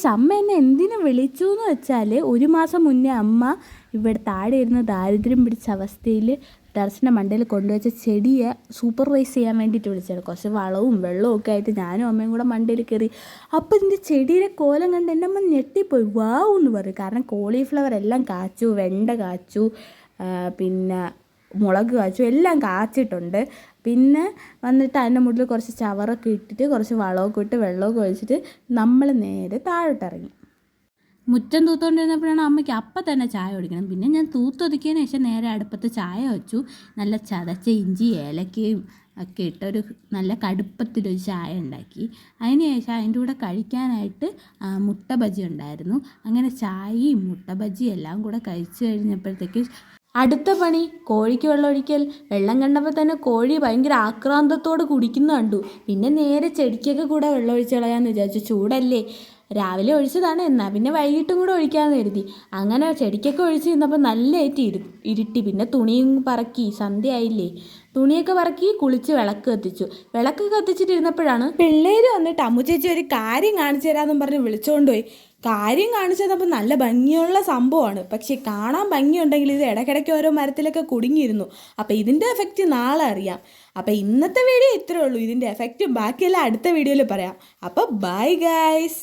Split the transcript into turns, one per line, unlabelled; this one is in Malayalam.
ഗൈസ് അമ്മ എന്നെ എന്തിനു വിളിച്ചു എന്ന് വെച്ചാൽ ഒരു മാസം മുന്നേ അമ്മ ഇവിടെ താഴെ ഇരുന്ന് ദാരിദ്ര്യം പിടിച്ച അവസ്ഥയിൽ ടെറസിന്റെ മണ്ടയിൽ കൊണ്ടുവച്ച ചെടിയെ സൂപ്പർവൈസ് ചെയ്യാൻ വേണ്ടിയിട്ട് വിളിച്ചത് കുറച്ച് വളവും വെള്ളവും ഒക്കെ ആയിട്ട് ഞാനും അമ്മയും കൂടെ മണ്ടയിൽ കയറി. അപ്പോൾ ഇതിന്റെ ചെടിയുടെ കോലം കണ്ട് എന്റെ അമ്മ ഞെട്ടിപ്പോയി. വാവ് എന്ന് പറയും കാരണം കോളിഫ്ലവർ എല്ലാം കാച്ചു വെണ്ട കാച്ചു പിന്നെ മുളക് കാച്ചു എല്ലാം കാച്ചിട്ടുണ്ട്. പിന്നെ വന്നിട്ട് അതിന്റെ മുകളിൽ കുറച്ച് ചവറൊക്കെ ഇട്ടിട്ട് കുറച്ച് വളമൊക്കെ ഇട്ട് വെള്ളമൊക്കെ ഒഴിച്ചിട്ട് നമ്മൾ നേരെ താഴോട്ടിറങ്ങി. മുറ്റം തൂത്തുകൊണ്ടിരുന്നപ്പോഴാണ് അമ്മയ്ക്ക് അപ്പം തന്നെ ചായ കുടിക്കണം. പിന്നെ ഞാൻ തൂത്തൊതുക്കിയതിന് ശേഷം നേരെ അടുപ്പത്ത് ചായ വെച്ചു. നല്ല ചതച്ച ഇഞ്ചി ഏലക്കയും ഒക്കെ ഇട്ടൊരു നല്ല കടുപ്പത്തിലൊരു ചായ ഉണ്ടാക്കി. അതിന് ശേഷം അതിന്റെ കൂടെ കഴിക്കാനായിട്ട് മുട്ട ബജി ഉണ്ടായിരുന്നു. അങ്ങനെ ചായയും മുട്ട ബജിയും എല്ലാം കൂടെ കഴിച്ചു കഴിഞ്ഞപ്പോഴത്തേക്ക് അടുത്ത പണി കോഴിക്ക് വെള്ളമൊഴിക്കൽ വെള്ളം കണ്ടപ്പോൾ തന്നെ കോഴി ഭയങ്കര ആക്രാന്തത്തോട് കുടിക്കുന്ന കണ്ടു. പിന്നെ നേരെ ചെടിക്കൊക്കെ കൂടെ വെള്ളം കളയാമെന്ന് വിചാരിച്ചു. ചൂടല്ലേ? രാവിലെ ഒഴിച്ചതാണ് എന്നാൽ പിന്നെ വൈകിട്ടും കൂടെ ഒഴിക്കാമെന്ന് കരുതി. അങ്ങനെ ചെടിക്കൊക്കെ ഒഴിച്ച് നിന്നപ്പോൾ നല്ലതായിട്ട് ഇരു ഇരുട്ടി. പിന്നെ തുണിയും പറക്കി സന്ധ്യയായില്ലേ. തുണിയൊക്കെ പറക്കി കുളിച്ച് വിളക്ക് കത്തിച്ചു. വിളക്ക് കത്തിച്ചിട്ടിരുന്നപ്പോഴാണ് പിള്ളേര് വന്നിട്ട് അമ്മു ചേച്ചി ഒരു കാര്യം കാണിച്ചു തരാമെന്നും പറഞ്ഞ് വിളിച്ചുകൊണ്ട് പോയി. കാര്യം കാണിച്ചു തന്നപ്പോൾ നല്ല ഭംഗിയുള്ള സംഭവമാണ്. പക്ഷേ കാണാൻ ഭംഗിയുണ്ടെങ്കിൽ ഇത് ഇടയ്ക്കിടയ്ക്ക് ഓരോ മരത്തിലൊക്കെ കുടുങ്ങിയിരുന്നു. അപ്പോൾ ഇതിന്റെ എഫക്റ്റ് നാളെ അറിയാം. അപ്പോൾ ഇന്നത്തെ വീഡിയോ ഇത്രേ ഉള്ളൂ. ഇതിന്റെ എഫക്റ്റും ബാക്കിയെല്ലാം അടുത്ത വീഡിയോയിൽ പറയാം. അപ്പോൾ ബൈ ഗൈസ്